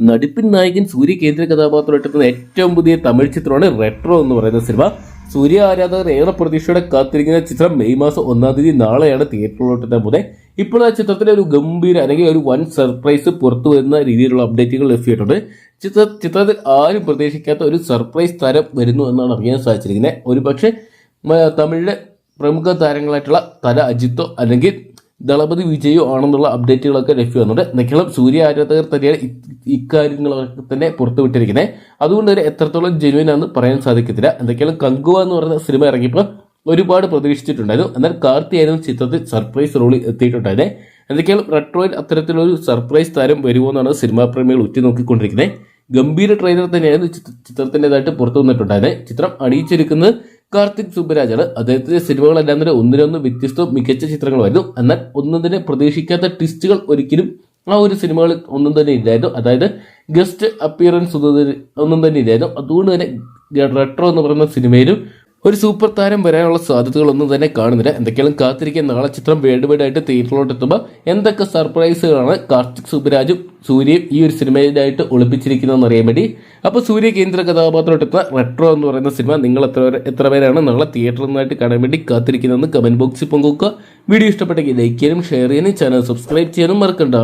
നടിപ്പിൻ നായകൻ സൂര്യ കേന്ദ്ര കഥാപാത്രം എത്തുന്ന ഏറ്റവും പുതിയ തമിഴ് ചിത്രമാണ് റെട്രോ എന്ന് പറയുന്ന സിനിമ. സൂര്യ ആരാധകർ ഏറെ പ്രതീക്ഷയോടെ കാത്തിരിക്കുന്ന ചിത്രം മെയ് മാസം ഒന്നാം തീയതി നാളെയാണ് തിയേറ്ററിലോട്ട് പോകുന്നത്. ഇപ്പോൾ ആ ചിത്രത്തിലെ ഒരു ഗംഭീര അല്ലെങ്കിൽ ഒരു വൻ സർപ്രൈസ് പുറത്തു വരുന്ന രീതിയിലുള്ള അപ്ഡേറ്റുകൾ ലഭ്യമായിട്ടുണ്ട്. ചിത്ര ചിത്രത്തിൽ ആരും പ്രതീക്ഷിക്കാത്ത ഒരു സർപ്രൈസ് തരം വരുന്നു എന്നാണ് അറിയാൻ സാധിച്ചിരിക്കുന്നത്. ഒരു പക്ഷേ തമിഴിലെ പ്രമുഖ താരങ്ങളായിട്ടുള്ള തല അജിത്തോ അല്ലെങ്കിൽ ദളപതി വിജയോ ആണെന്നുള്ള അപ്ഡേറ്റുകളൊക്കെ ലഭ്യമാകുന്നുണ്ട് എന്തെങ്കിലും സൂര്യ ആരാധകർ തന്നെയാണ് ഇക്കാര്യങ്ങളൊക്കെ തന്നെ പുറത്തുവിട്ടിരിക്കുന്നത് അതുകൊണ്ട് തന്നെ എത്രത്തോളം ജെനുവിൻ ആണെന്ന് പറയാൻ സാധിക്കത്തില്ല. എന്തൊക്കെയാണ് കങ്കുവ എന്ന് പറയുന്ന സിനിമ ഇറങ്ങിയപ്പോൾ ഒരുപാട് പ്രതീക്ഷിച്ചിട്ടുണ്ടായിരുന്നു. എന്നാൽ കാർത്തിയായിരുന്നു ചിത്രത്തിൽ സർപ്രൈസ് റോളിൽ എത്തിയിട്ടുണ്ടായിരുന്നത് എന്തൊക്കെയാണ് റെട്രോയിൽ അത്തരത്തിലൊരു സർപ്രൈസ് താരം വരുമോ എന്നാണ് സിനിമാ പ്രേമികൾ ഉറ്റുനോക്കിക്കൊണ്ടിരിക്കുന്നത് ഗംഭീര ട്രെയിലർ തന്നെയായിരുന്നു ചിത്ര- ചിത്രത്തിന്റെതായിട്ട് പുറത്തു വന്നിട്ടുണ്ടായിരുന്നത് ചിത്രം അണിയിച്ചിരിക്കുന്നത് കാർത്തിക് സുബ്ബരാജാണ്. അദ്ദേഹത്തിന്റെ സിനിമകളെല്ലാം തന്നെ ഒന്നിനൊന്ന് വ്യത്യസ്തവും മികച്ച ചിത്രങ്ങളായിരുന്നു എന്നാൽ ഒന്നും തന്നെ പ്രതീക്ഷിക്കാത്ത ട്വിസ്റ്റുകൾ ഒരിക്കലും ആ ഒരു സിനിമകളിൽ ഒന്നും തന്നെ ഇല്ലായിരുന്നു. അതായത് ഗസ്റ്റ് അപ്പിയറൻസ് ഒന്നും തന്നെ- ഇല്ലായിരുന്നു. അതുകൊണ്ട് തന്നെ റെട്രോ എന്ന് പറയുന്ന സിനിമയിലും ഒരു സൂപ്പർ താരം വരാനുള്ള സാധ്യതകളൊന്നും തന്നെ കാണുന്നില്ല. എന്തൊക്കെയാണ് കാത്തിരിക്കാൻ നാളെ ചിത്രം വേൾഡ് വൈഡ് ആയിട്ട് തിയേറ്ററിലോട്ട് എത്തുമ്പോൾ എന്തൊക്കെ സർപ്രൈസുകളാണ് കാർത്തിക് സുബരാജും സൂര്യയും ഈ ഒരു സിനിമയിലായിട്ട് ഒളിപ്പിച്ചിരിക്കുന്നതെന്ന് അറിയാൻ വേണ്ടി. അപ്പോൾ സൂര്യ കേന്ദ്ര കഥാപാത്രമായിട്ട് എത്തുന്ന റെട്രോ എന്ന് പറയുന്ന സിനിമ നിങ്ങൾ എത്ര എത്ര പേരാണ് നാളെ തിയേറ്ററിൽ നിന്നായിട്ട് കാണാൻ വേണ്ടി കാത്തിരിക്കുന്നതെന്ന് കമന്റ് ബോക്സിൽ പങ്കുവെക്കുക. വീഡിയോ ഇഷ്ടപ്പെട്ടെങ്കിൽ ലൈക്ക് ചെയ്യാനും ഷെയർ ചെയ്യാനും ചാനൽ സബ്സ്ക്രൈബ് ചെയ്യാനും മറക്കണ്ട.